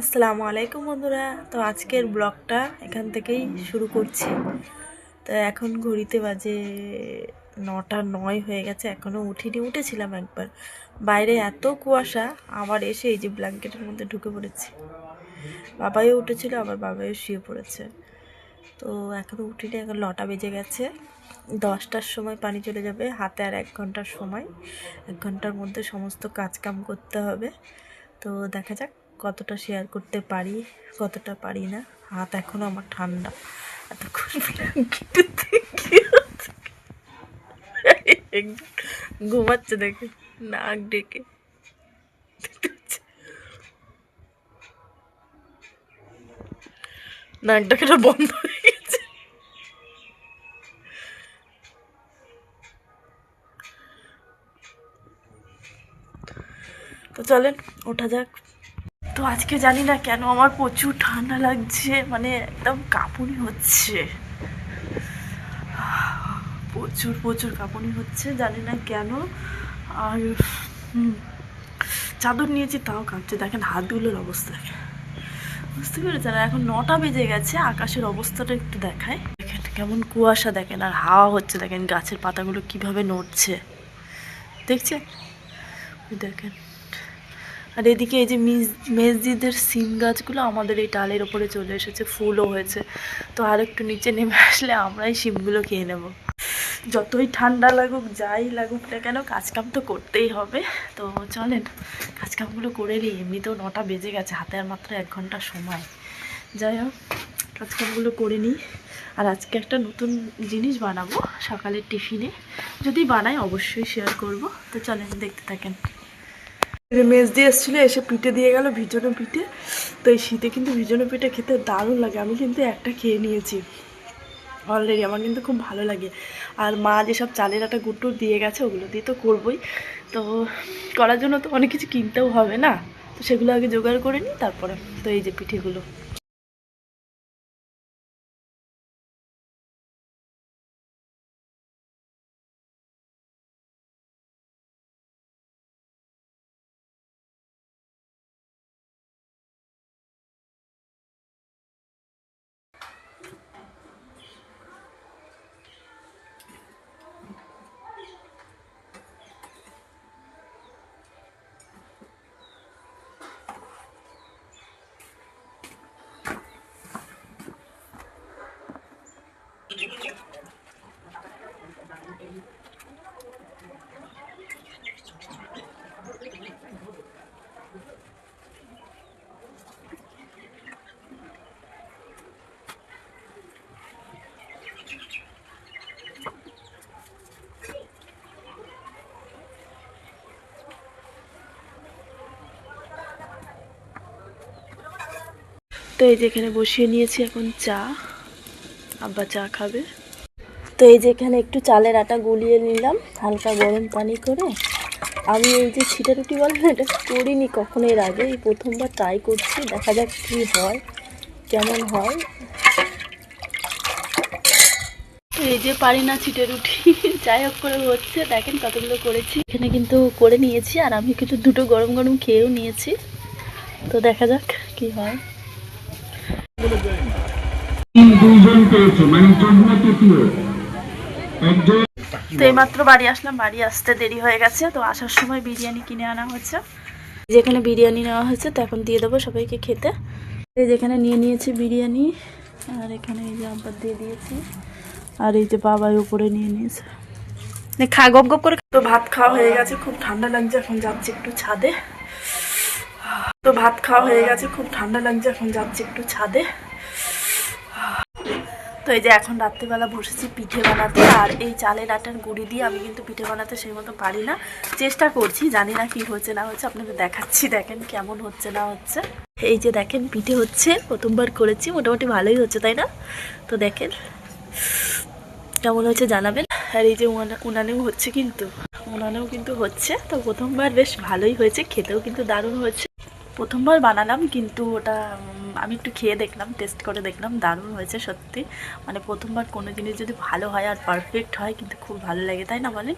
আসসালামু আলাইকুম বন্ধুরা। তো আজকের ব্লগটা এখান থেকেই শুরু করছি। তো এখন ঘড়িতে বাজে নটা নয় হয়ে গেছে এখনও উঠিনি, উঠেছিলাম একবার। বাইরে এত কুয়াশা, আবার এসে এই যে ব্ল্যাঙ্কেটের মধ্যে ঢুকে পড়েছি। বাবাইও উঠেছিল, আবার বাবাইও শুয়ে পড়েছে। তো এখনও উঠিনি, এখন নটা বেজে গেছে। দশটার সময় পানি চলে যাবে, হাতে আর এক ঘণ্টার সময়। এক ঘণ্টার মধ্যে সমস্ত কাজকাম করতে হবে। তো দেখা যাক কতটা শেয়ার করতে পারি, কতটা পারি না। হাত এখনও আমার ঠান্ডা। এতক্ষণ ঘুমাচ্ছে দেখে, নাক ডেকে। নাক ডাকাটা বন্ধ হয়ে গেছে? তো চলেন, ওঠা যাক। তো আজকে জানি না কেন আমার প্রচুর ঠান্ডা লাগছে মানে একদম কাঁপুনি হচ্ছে। প্রচুর প্রচুর কাঁপুনি হচ্ছে, জানি না কেন। আর চাদর নিয়েছি, তাও কাঁপছে। দেখেন হাতগুলোর অবস্থা। বুঝতে পেরেছেন? এখন নটা বেজে গেছে, আকাশের অবস্থাটা একটু দেখায় দেখেন কেমন কুয়াশা, দেখেন আর হাওয়া হচ্ছে, দেখেন গাছের পাতাগুলো কীভাবে নড়ছে। দেখছেন? দেখেন। আর এদিকে এই যে মিস- মেজদিদের সিম গাছগুলো আমাদের এই ডালের ওপরে চলে এসেছে, ফুলও হয়েছে। তো আর একটু নিচে নেমে আসলে আমরাই সিমগুলো খেয়ে নেব। যতই ঠান্ডা লাগুক, যাই লাগুক না কেন, কাজকাম তো করতেই হবে। তো চলেন, কাজকামগুলো করে নিই। এমনিতেও নটা বেজে গেছে, হাতে আর মাত্র এক ঘণ্টা সময়। যাই হোক, কাজকামগুলো করে নিই। আর আজকে একটা নতুন জিনিস বানাবো সকালের টিফিনে। যদি বানাই, অবশ্যই শেয়ার করব। তো চলেন, দেখতে থাকেন। মেজ দিয়ে এসেছিল, এসে পিঠে দিয়ে গেল ভিজনো পিঠে। তো এই শীতে কিন্তু ভিজনো পিঠে খেতে দারুণ লাগে। আমি কিন্তু একটা খেয়ে নিয়েছি। অলরেডি আমার কিন্তু খুব ভালো লাগে। আর মা যেসব চালের একটা গুটুর দিয়ে গেছে, ওগুলো দিয়ে তো করবই। তো করার জন্য তো অনেক কিছু কিনতেও হবে না? তো সেগুলো আগে জোগাড় করে নিই, তারপরে। তো এই যে পিঠেগুলো। তো এই যে এখানে বসিয়ে নিয়েছি এখন চা। আব্বা চা খাবে। তো এই যে এখানে একটু চালের আটা গুলিয়ে নিলাম হালকা গরম পানি করে। আমি এই যে ছিটা রুটি বলে না এটা করিনি কখনো এর আগে এই প্রথমবার ট্রাই করছি দেখা যাক কী হয় কেমন হয়। এই যে পারি না ছিটে রুটি যাই হোক করে হচ্ছে দেখেন কতগুলো করেছি। এখানে কিন্তু করে নিয়েছি আর আমি কিছু দুটো গরম গরম খেয়েও নিয়েছি। তো দেখা যাক কি হয়। তো এইমাত্র বাড়ি আসলাম, বাড়ি আসতে দেরি হয়ে গেছে, তো আসার সময় বিরিয়ানি কিনে আনা হচ্ছে যেখানে বিরিয়ানি নেওয়া হয়েছে, তো এখন দিয়ে দেবো সবাইকে খেতে। যেখানে নিয়ে নিয়েছি বিরিয়ানি, আর এখানে এই যে আব্বার দিয়ে দিয়েছি, আর এই যে বাবাই উপরে নিয়ে নিয়েছে। খা, গপ গপ করে তো ভাত খাওয়া হয়ে গেছে, খুব ঠান্ডা লাগছে, এখন যাচ্ছি একটু ছাদে। তো ভাত খাওয়া হয়ে গেছে, খুব ঠান্ডা লাগছে, এখন যাচ্ছি একটু ছাদে। তো এই যে এখন রাত্রিবেলা বসেছি পিঠে বানাতে, আর এই চালের আটার গুঁড়ি দিয়ে আমি কিন্তু পিঠে বানাতে সেই মতো পারি না। চেষ্টা করছি, জানি না কি হচ্ছে, না হচ্ছে, আপনাদের দেখাচ্ছি, দেখেন কেমন হচ্ছে, না হচ্ছে। এই যে দেখেন, পিঠে হচ্ছে, প্রথমবার করেছি, মোটামুটি ভালোই হচ্ছে, তাই না? তো দেখেন, কেমন হচ্ছে জানাবেন। আর এই যে উনানে- উনানেও হচ্ছে কিন্তু, উনানেও কিন্তু হচ্ছে, তো প্রথমবার বেশ ভালোই হয়েছে, খেতেও কিন্তু দারুণ হয়েছে। প্রথমবার বানালাম, কিন্তু ওটা আমি একটু খেয়ে দেখলাম টেস্ট করে দেখলাম, দারুণ হয়েছে সত্যি। মানে প্রথমবার কোনো জিনিস যদি ভালো হয় আর পারফেক্ট হয়, কিন্তু খুব ভালো লাগে, তাই না বলেন?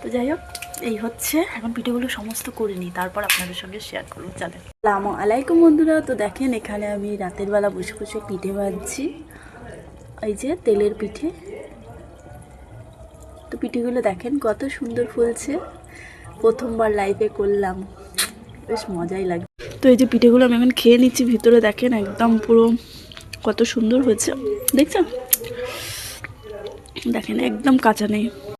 তো যাই হোক, এই হচ্ছে। এখন পিঠেগুলো সমস্ত করে নিই, তারপর আপনাদের সঙ্গে শেয়ার করব, চলেন। আসসালামু আলাইকুম বন্ধুরা, তো দেখেন এখানে আমি রাতের বেলা বসে বসে পিঠে ভাজছি এই যে তেলের পিঠে। তো পিঠেগুলো দেখেন কত সুন্দর ফুলছে। প্রথমবার লাইফে করলাম। বেশ মজাই লাগে তো এই যে পিঠেগুলো আমি এখন খেয়ে নিচ্ছি, ভিতরে দেখেন একদম পুরো কত সুন্দর হয়েছে। দেখছেন? দেখেন, একদম কাঁচা নেই।